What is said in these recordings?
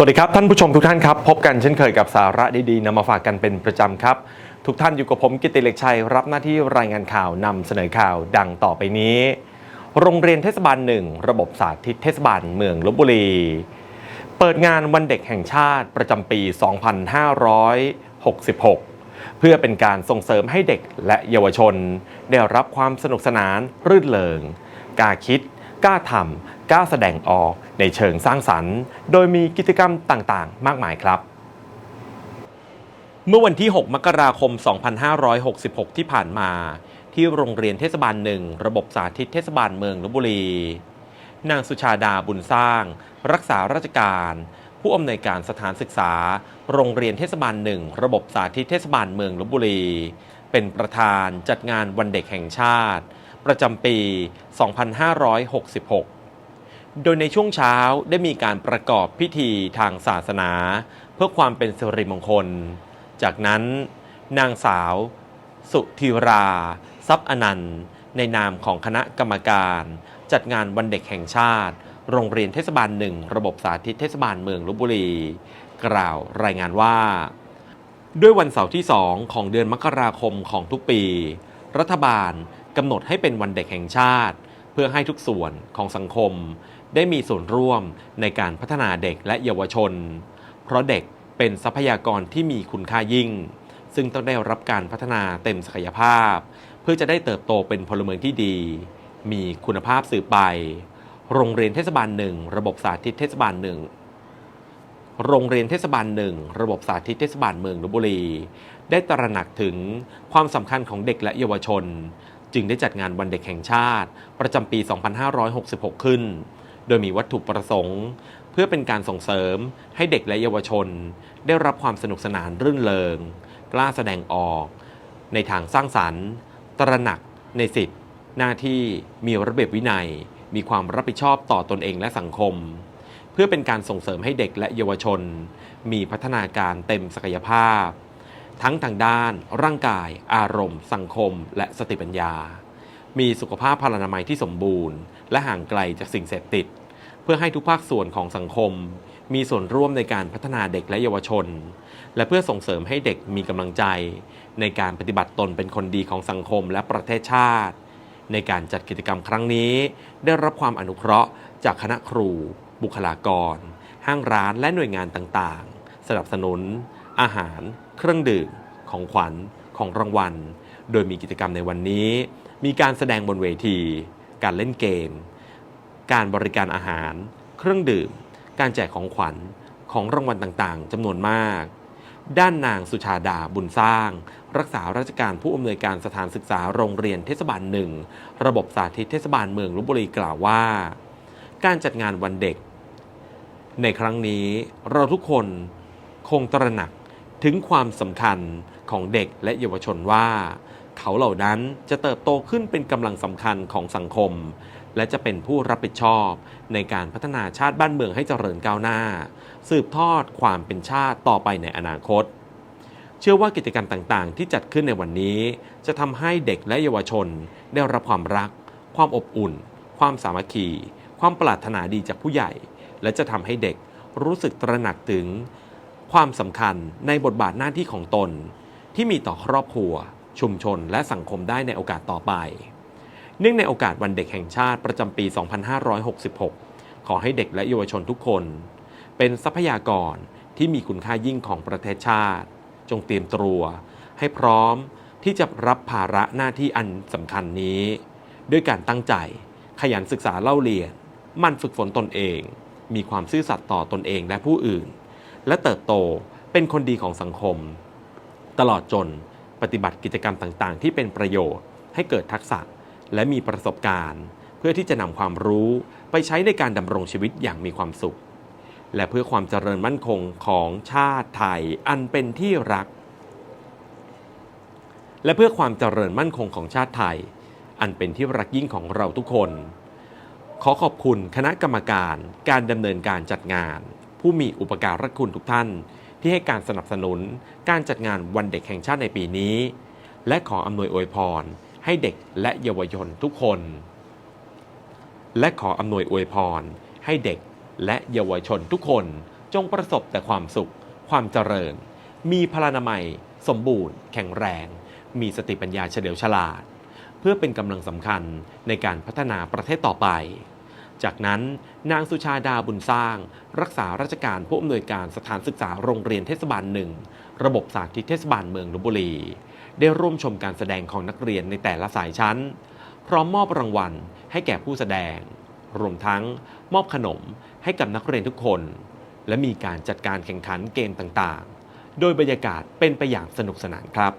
สวัสดีครับท่านผู้ชมทุกท่านครับ พบกันเช่นเคยกับสาระดีๆนำมาฝากกันเป็นประจำครับ ทุกท่านอยู่กับผมกิติเล็กชัย รับหน้าที่รายงานข่าวนำเสนอข่าวดังต่อไปนี้ โรงเรียนเทศบาลหนึ่งระบบสาธิตเทศบาลเมืองลบบุรี เปิดงานวันเด็กแห่งชาติประจำปี 2566 เพื่อเป็นการส่งเสริมให้เด็กและเยาวชน ได้รับความสนุกสนานรื่นเริงกล้าคิดกล้าทำ กล้าแสดงออกในเชิงสร้างสรรค์ โดยมีกิจกรรมต่างๆ มากมายครับ เมื่อวันที่ 6 มกราคม 2566 ที่ผ่านมา ที่โรงเรียนเทศบาลหนึ่งระบบสาธิตเทศบาลเมืองลบบุรี นางสุชาดาบุญสร้าง รักษาราชการ ผู้อำนวยการสถานศึกษา โรงเรียนเทศบาลหนึ่งระบบสาธิตเทศบาลเมืองลบบุรี เป็นประธานจัดงานวันเด็กแห่งชาติ ประจำปี 2566 โดยในช่วงเช้าได้มีการประกอบพิธีทางศาสนา เพื่อความเป็นสิริมงคล จากนั้น นางสาว สุธีรา ทรัพย์อนันต์ ในนามของคณะกรรมการ จัดงานวันเด็กแห่งชาติ โรงเรียนเทศบาลหนึ่งระบบสาธิตเทศบาลเมืองลบบุรี กล่าวรายงานว่า ด้วยวันเสาร์ที่2ของเดือนมกราคมของทุกปี รัฐบาลกำหนดให้เป็นวันเด็กแห่งชาติ เพื่อให้ทุกส่วนของสังคม ได้มีส่วนร่วมในการพัฒนาเด็กและเยาวชน เพราะเด็กเป็นทรัพยากรที่มีคุณค่ายิ่ง ซึ่งต้องได้รับการพัฒนาเต็มศักยภาพ เพื่อจะได้เติบโตเป็นพลเมืองที่ดี มีคุณภาพสืบไป โรงเรียนเทศบาลหนึ่งระบบสาธิตเทศบาลหนึ่งโรงเรียนเทศบาลหนึ่งระบบสาธิตเทศบาลเมืองลบบุรี ได้ตระหนักถึงความสำคัญของเด็กและเยาวชน จึงได้จัดงานวันเด็กแห่งชาติ ประจำปี 2566 ขึ้น โดยมีวัตถุประสงค์ เพื่อเป็นการส่งเสริมให้เด็กและเยาวชน ได้รับความสนุกสนานรื่นเริง กล้าแสดงออก ในทางสร้างสรรค์ ตระหนักในสิทธิหน้าที่มีระเบียบวินัย มีความรับผิดชอบต่อตนเองและสังคม เพื่อเป็นการส่งเสริมให้เด็กและเยาวชน มีพัฒนาการเต็มศักยภาพ ทั้งทางด้านร่างกาย อารมณ์ สังคม และสติปัญญา มีสุขภาพพลานามัยที่สมบูรณ์ และห่างไกลจากสิ่งเสพติด เพื่อให้ทุกภาคส่วนของสังคม มีส่วนร่วมในการพัฒนาเด็กและเยาวชน และเพื่อส่งเสริมให้เด็กมีกำลังใจ ในการปฏิบัติตนเป็นคนดีของสังคมและประเทศชาติ ในการจัดกิจกรรมครั้งนี้ ได้รับความอนุเคราะห์ จากคณะครู บุคลากร ห้างร้านและหน่วยงานต่างๆ สนับสนุน อาหาร เครื่องดื่มของขวัญของรางวัล โดยมีกิจกรรมในวันนี้ มีการแสดงบนเวที การเล่นเกม การบริการอาหาร เครื่องดื่ม การแจกของขวัญของรางวัลต่างๆจำนวนมาก ด้านนางสุชาดาบุญสร้าง รักษาราชการผู้อำนวยการสถานศึกษาโรงเรียนเทศบาลหนึ่งระบบสาธิตเทศบาลเมืองลบบุรีกล่าวว่า การจัดงานวันเด็ก ในครั้งนี้เราทุกคนคงตระหนักถึงความสำคัญของเด็กและเยาวชนว่า เขาเหล่านั้นจะเติบโตขึ้นเป็นกำลังสำคัญของสังคม และจะเป็นผู้รับผิดชอบในการพัฒนาชาติบ้านเมืองให้เจริญก้าวหน้า สืบทอดความเป็นชาติต่อไปในอนาคต เชื่อว่ากิจกรรมต่างๆ ที่จัดขึ้นในวันนี้ จะทำให้เด็กและเยาวชน ได้รับความรัก ความอบอุ่น ความสามัคคี ความปรารถนาดีจากผู้ใหญ่ และจะทำให้เด็กรู้สึกตระหนักถึง ความสำคัญในบทบาทหน้าที่ของตน ที่มีต่อครอบครัว ชุมชน และสังคมได้ในโอกาสต่อไป เนื่องในโอกาสวันเด็กแห่งชาติประจำปี 2566 ขอให้เด็กและเยาวชนทุกคน เป็นทรัพยากรที่มีคุณค่ายิ่งของประเทศชาติ จงเตรียมตัวให้พร้อมที่จะรับภาระหน้าที่อันสำคัญนี้ ด้วยการตั้งใจ ขยันศึกษาเล่าเรียน มันฝึกฝนตนเอง มีความซื่อสัตย์ต่อตนเองและผู้อื่น และเติบโตเป็นคนดีของสังคม ตลอดจน ปฏิบัติกิจกรรมต่างๆ ที่เป็นประโยชน์ ให้เกิดทักษะและมีประสบการณ์ เพื่อที่จะนำความรู้ไปใช้ในการดำรงชีวิตอย่างมีความสุข และเพื่อความเจริญมั่นคงของชาติไทยอันเป็นที่รัก และเพื่อความเจริญมั่นคงของชาติไทย อันเป็นที่รักยิ่งของเราทุกคน ขอขอบคุณคณะกรรมการ การดำเนินการจัดงาน ผู้มีอุปการะคุณทุกท่าน ที่ให้การสนับสนุน การจัดงานวันเด็กแห่งชาติในปีนี้ และขออำนวยอวยพร ให้เด็กและเยาวชนทุกคน และขออำนวยอวยพร ให้เด็กและเยาวชนทุกคน จงประสบแต่ความสุข ความเจริญ มีพลานามัย สมบูรณ์ แข็งแรง มีสติปัญญาเฉลียวฉลาด เพื่อเป็นกำลังสำคัญในการพัฒนาประเทศต่อไป จากนั้นนางสุชาดาบุญสร้าง รักษาราชการผู้อำนวยการสถานศึกษาโรงเรียนเทศบาลหนึ่งระบบสาธิตเทศบาลเมืองลบบุรี ได้ร่วมชมการแสดงของนักเรียนในแต่ละสายชั้น พร้อมมอบรางวัลให้แก่ผู้แสดง รวมทั้งมอบขนมให้กับนักเรียนทุกคน และมีการจัดการแข่งขันเกมต่างๆ โดยบรรยากาศเป็นไปอย่างสนุกสนานครับ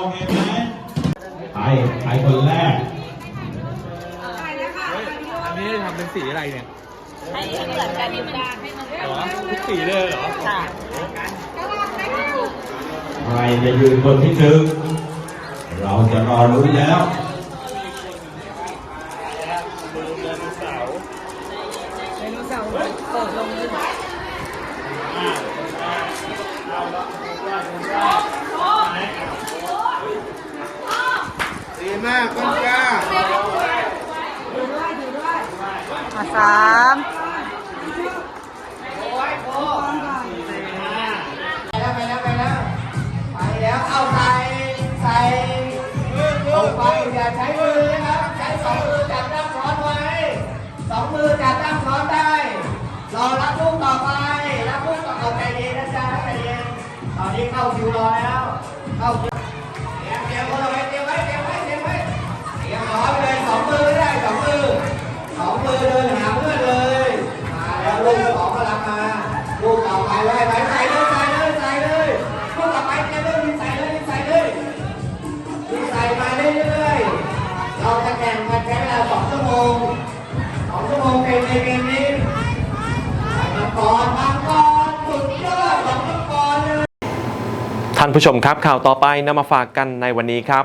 อเคไหมใครใครคนแรกอันนี้ทำเป็นสีอะไรเนี่ยให้เหมือนกันอยู่กันให้มันเหรอทุกสีเลยเหรอค่ะใครจะยืนคนที่หนึ่งเราจะรอรู้นแล้ว ดีมากต้นกล้า มา สามไปแล้วไปแล้วไปแล้วไปแล้วเอาใส่ใส่ลงไปอย่าใช้มือนะครับใช้สองมือจับด้ามช้อนไว้สองมือจับด้ามช้อนได้รอรับลูกต่อไปรับลูกต่อเอาใจเย็นนะจ๊ะใจเย็นตอนนี้เข้าคิวรอแล้วเข้าคิว ในเกมนี้มังกรมังกรสุดยอดของมังกรเลยท่านผู้ชมครับข่าวต่อไปนำมาฝากกันในวันนี้ครับ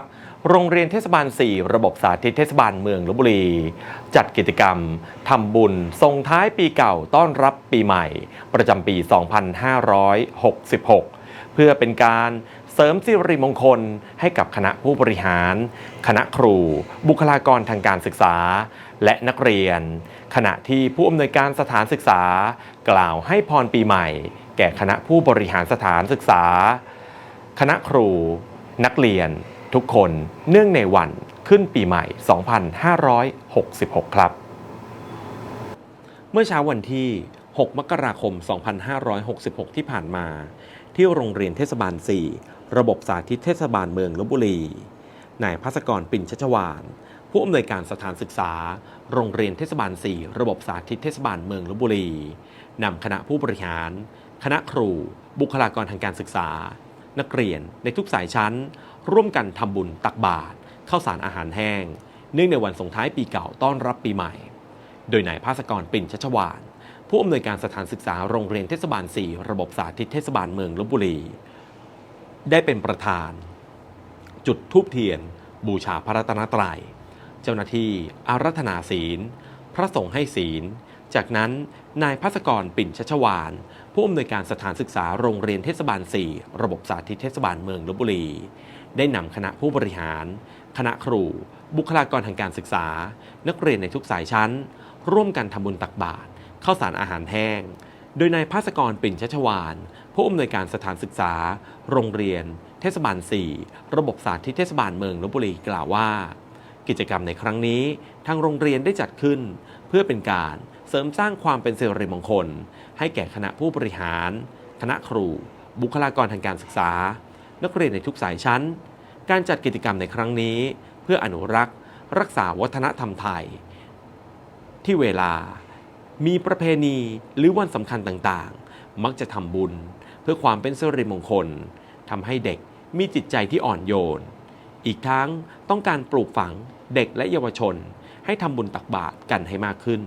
โรงเรียนเทศบาล 4 ระบบสาธิตเทศบาลเมืองลบบุรี จัดกิจกรรมทำบุญส่งท้ายปีเก่าต้อนรับปีใหม่ ประจำปี 2566 เพื่อเป็นการเสริมสิริมงคลให้กับคณะผู้บริหาร คณะครู บุคลากรทางการศึกษา และนักเรียน ขณะที่ผู้อำนวยการสถานศึกษา กล่าวให้พรปีใหม่ แก่คณะผู้บริหารสถานศึกษา คณะครู นักเรียน ทุกคนเนื่องในวันขึ้นปีใหม่ 2566 ครับ เมื่อเช้าวันที่ 6 มกราคม 2566 ที่ผ่านมา ที่โรงเรียนเทศบาล 4 ระบบสาธิตเทศบาลเมืองลบบุรี นายภัสกรปิ่นชัชวาน ผู้อำนวยการสถานศึกษา โรงเรียนเทศบาล 4 ระบบสาธิตเทศบาลเมืองลบบุรีนำคณะผู้บริหาร คณะครู บุคลากรทางการศึกษา นักเรียนในทุกสายชั้น ร่วมกันทำบุญตักบาตรข้าวสารอาหารแห้ง เนื่องในวันส่งท้ายปีเก่าต้อนรับปีใหม่ โดยนายภาสกรปิ่นชัชวานผู้อำนวยการสถานศึกษาโรงเรียนเทศบาล 4 ระบบสาธิตเทศบาลเมืองลบบุรี ได้เป็นประธาน จุดทูบเทียน บูชาพระรัตนตรัย เจ้าหน้าที่อารัธนาศีล พระสงฆ์ให้ศีล จากนั้นนายภัสกรปิ่นชัชวาน ผู้อำนวยการสถานศึกษาโรงเรียนเทศบาล 4 ระบบสาธิตเทศบาลเมืองลบบุรี ได้นำคณะผู้บริหาร คณะครู บุคลากรทางการศึกษา นักเรียนในทุกสายชั้น ร่วมกันทำบุญตักบาตรข้าวสารอาหารแห้ง โดยนายภาสกรปิ่นชัชวาน ผู้อำนวยการสถานศึกษา โรงเรียน เทศบาล 4 ระบบสาธิตเทศบาลเมืองลบบุรีกล่าวว่า กิจกรรมในครั้งนี้ ทางโรงเรียนได้จัดขึ้น เพื่อเป็นการเสริมสร้างความเป็นสิริมงคล ให้แก่คณะผู้บริหาร คณะครู บุคลากรทางการศึกษา นักเรียนในทุกสายชั้น การจัดกิจกรรมในครั้งนี้ เพื่ออนุรักษ์ รักษาวัฒนธรรมไทย ที่เวลามีประเพณีหรือวันสำคัญต่างๆ มักจะทำบุญ เพื่อความเป็นสิริมงคลทำให้เด็กมีจิตใจที่อ่อนโยน อีกทั้งต้องการปลูกฝังเด็กและเยาวชน ให้ทำบุญตักบาตรกันให้มากขึ้น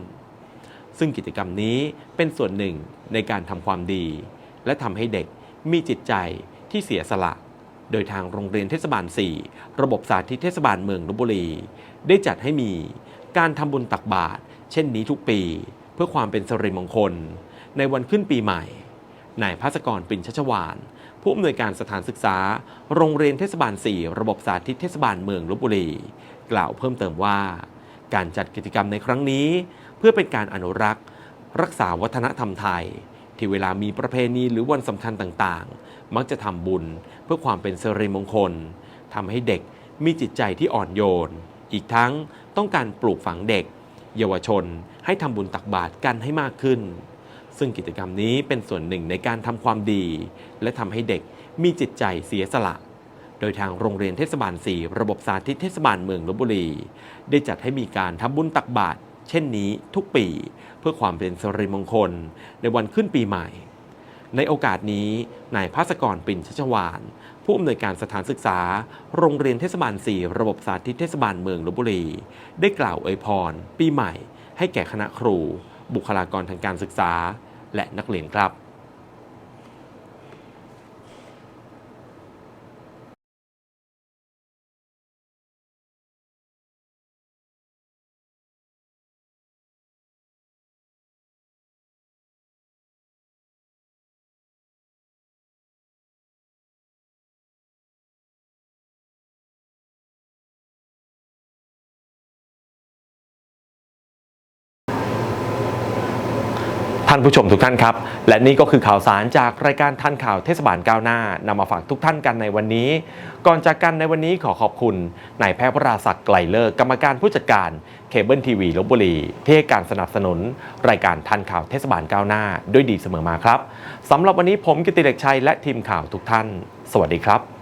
ซึ่งกิจกรรมนี้เป็นส่วนหนึ่งในการทำความดี และทำให้เด็กมีจิตใจที่เสียสละ โดยทางโรงเรียนเทศบาล 4 ระบบสาธิตเทศบาลเมืองลบบุรี ได้จัดให้มีการทำบุญตักบาตรเช่นนี้ทุกปี เพื่อความเป็นสิริมงคล ในวันขึ้นปีใหม่นายภาสกรปินชัชวาน ผู้อำนวยการสถานศึกษา โรงเรียนเทศบาล 4 ระบบสาธิตเทศบาลเมืองลบบุรี กล่าวเพิ่มเติมว่า การจัดกิจกรรมในครั้งนี้ เพื่อเป็นการอนุรักษ์ รักษาวัฒนธรรมไทย ที่เวลามีประเพณีหรือวันสำคัญต่างๆ มักจะทำบุญเพื่อความเป็นสิริมงคลทำให้เด็กมีจิตใจที่อ่อนโยน อีกทั้งต้องการปลูกฝังเด็ก เยาวชนให้ทำบุญตักบาตรกันให้มากขึ้น ซึ่งกิจกรรมนี้เป็นส่วนหนึ่งในการทำความดี และทำให้เด็กมีจิตใจเสียสละ โดยทางโรงเรียนเทศบาล 4 ระบบสาธิตเทศบาลเมืองลบบุรี ได้จัดให้มีการทำบุญตักบาตรเช่นนี้ทุกปี เพื่อความเป็นสิริมงคล ในวันขึ้นปีใหม่ ในโอกาสนี้นายภาสกรปิ่นชัชวาน ผู้อำนวยการสถานศึกษา โรงเรียนเทศบาล 4 ระบบสาธิตเทศบาลเมืองลบบุรี ได้กล่าวอวยพร ปีใหม่ ให้แก่คณะครู บุคลากรทางการศึกษา และนักเรียนครับ ท่านผู้ชมทุกท่านครับ และนี่ก็คือข่าวสารจากรายการทันข่าวเทศบาลก้าวหน้านำมาฝากทุกท่านกันในวันนี้ ก่อนจากกันในวันนี้ขอขอบคุณนายแพทย์วราศักดิ์ไกลเลิกกรรมการผู้จัดการเคเบิลทีวีลบบุรี ที่ให้การสนับสนุน รายการทันข่าวเทศบาลก้าวหน้า ด้วยดีเสมอมาครับสำหรับวันนี้ผมกิติเด็กชัยและทีมข่าวทุกท่าน สวัสดีครับ